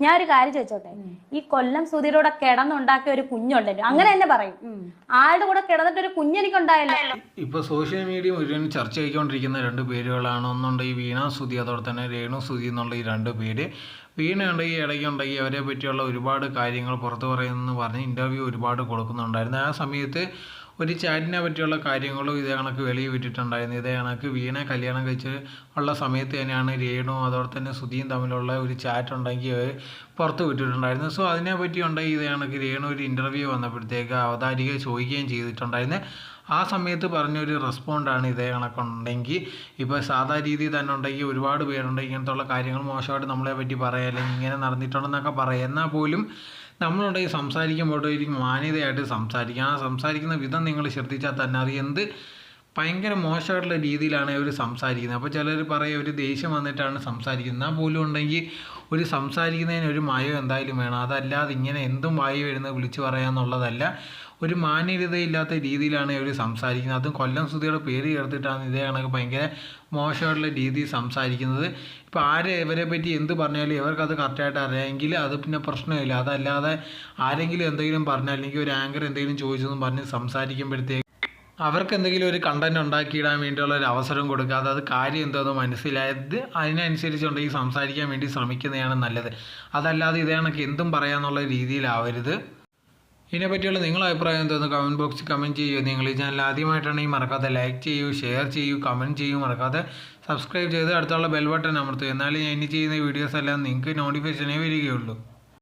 ഞാൻ ഒരു കാര്യം ചോദിച്ചോട്ടെ? ഈ കൊല്ലം സുധീരോടെ കൂടെ കിടന്നുണ്ടാക്കിയ ഒരു കുഞ്ഞുണ്ടല്ലോ. അങ്ങനെ തന്നെ പറയും. ആളുടെ കൂടെ കിടന്നിട്ട് ഒരു കുഞ്ഞെനിക്കുണ്ടായല്ലോ ഇപ്പൊ സോഷ്യൽ മീഡിയ മുഴുവൻ ചർച്ച ചെയ്തുകൊണ്ടിരിക്കുന്ന രണ്ട് പേരുകളാണ്. ഒന്നുണ്ട് ഈ വീണ സുധി അതോടെ തന്നെ രേണു സുധി എന്നുള്ള ഈ രണ്ട് പേര്. വീണ ഉണ്ടെങ്കിൽ ഇടയ്ക്കുണ്ടെങ്കിൽ അവരെ പറ്റിയുള്ള ഒരുപാട് കാര്യങ്ങൾ പുറത്തു പറയുന്നു പറഞ്ഞ് ഇന്റർവ്യൂ ഒരുപാട് കൊടുക്കുന്നുണ്ടായിരുന്നു. ആ സമയത്ത് ഒരു ചാറ്റിനെ പറ്റിയുള്ള കാര്യങ്ങളും ഇതേ കണക്ക് വെളിയിൽ വിട്ടിട്ടുണ്ടായിരുന്നു. ഇതേ കണക്ക് വീണ കല്യാണം കഴിച്ച് ഉള്ള സമയത്ത് തന്നെയാണ് രേണു അതോടെ തന്നെ സുധിയും തമ്മിലുള്ള ഒരു ചാറ്റ് ഉണ്ടെങ്കിൽ പുറത്ത് വിട്ടിട്ടുണ്ടായിരുന്നു. സോ അതിനെ പറ്റി ഉണ്ടെങ്കിൽ ഇതേ കണക്ക് രേണു ഒരു ഇന്റർവ്യൂ വന്നപ്പോഴത്തേക്ക് അവതാരിക ചോദിക്കുകയും ചെയ്തിട്ടുണ്ടായിരുന്നു. ആ സമയത്ത് പറഞ്ഞൊരു റെസ്പോണ്ടാണ് ഇതേ കണക്കുണ്ടെങ്കിൽ ഇപ്പോൾ സാധാ രീതിയിൽ തന്നെ ഉണ്ടെങ്കിൽ ഒരുപാട് പേരുണ്ട് ഇങ്ങനത്തുള്ള കാര്യങ്ങൾ മോശമായിട്ട് നമ്മളെ പറ്റി പറയുക അല്ലെങ്കിൽ ഇങ്ങനെ നടന്നിട്ടുണ്ടെന്നൊക്കെ പറയാം. എന്നാൽ പോലും നമ്മളുണ്ടെങ്കിൽ സംസാരിക്കുമ്പോൾ ഒരു മാന്യതയായിട്ട് സംസാരിക്കുക ആ സംസാരിക്കുന്ന വിധം നിങ്ങൾ ശ്രദ്ധിച്ചാൽ തന്നെ അറിയാം എന്ത് ഭയങ്കര മോശമായിട്ടുള്ള രീതിയിലാണ് അവർ സംസാരിക്കുന്നത്. അപ്പോൾ ചിലർ പറയും ഒരു ദേഷ്യം വന്നിട്ടാണ് സംസാരിക്കുന്നത്. എന്നാൽ പോലും ഉണ്ടെങ്കിൽ ഒരു സംസാരിക്കുന്നതിന് ഒരു മയം എന്തായാലും വേണം. അതല്ലാതെ ഇങ്ങനെ എന്തും വായി വരുന്നത് വിളിച്ചു പറയാമെന്നുള്ളതല്ല ഒരു മാന്യതയില്ലാത്ത രീതിയിലാണ് ഇവർ സംസാരിക്കുന്നത്. അതും കൊല്ലം സുധിയുടെ പേര് ചേർത്തിട്ടാണ് ഇതേ കണക്ക് ഭയങ്കര മോശമായിട്ടുള്ള രീതിയിൽ സംസാരിക്കുന്നത്. ഇപ്പോൾ ആരെ ഇവരെ പറ്റി എന്ത് പറഞ്ഞാലും ഇവർക്കത് കറക്റ്റായിട്ട് അറിയാമെങ്കിൽ അത് പിന്നെ പ്രശ്നമില്ല. അതല്ലാതെ ആരെങ്കിലും എന്തെങ്കിലും പറഞ്ഞാൽ അല്ലെങ്കിൽ ഒരു ആങ്കർ എന്തെങ്കിലും ചോദിച്ചതെന്ന് പറഞ്ഞ് സംസാരിക്കുമ്പോഴത്തേക്ക് അവർക്ക് എന്തെങ്കിലും ഒരു കണ്ടന്റ് ഉണ്ടാക്കിയിടാൻ വേണ്ടിയുള്ള ഒരു അവസരം കൊടുക്കാതെ അത് കാര്യം എന്തോന്ന് മനസ്സിലായത് അതിനനുസരിച്ചുണ്ടെങ്കിൽ സംസാരിക്കാൻ വേണ്ടി ശ്രമിക്കുന്നതാണ് നല്ലത്. അതല്ലാതെ ഇതേ കണക്ക് എന്തും പറയാമെന്നുള്ള രീതിയിലാവരുത്. ഇതിനെപ്പറ്റിയുള്ള നിങ്ങളുടെ അഭിപ്രായം എന്തോന്ന് കമന്റ് ബോക്സിൽ കമന്റ് ചെയ്യൂ. നിങ്ങൾ ഈ ചാനൽ ആദ്യമായിട്ടാണെങ്കിൽ മറക്കാതെ ലൈക്ക് ചെയ്യൂ ഷെയർ ചെയ്യൂ കമന്റ് ചെയ്യൂ. മറക്കാതെ സബ്സ്ക്രൈബ് ചെയ്ത് അടുത്തുള്ള ബെൽ ബട്ടൺ അമർത്തുക എന്നാലേ ഞാൻ ഇനി ചെയ്യുന്ന വീഡിയോസ് എല്ലാം നിങ്ങൾക്ക് നോട്ടിഫിക്കേഷനേ വരികയുള്ളൂ.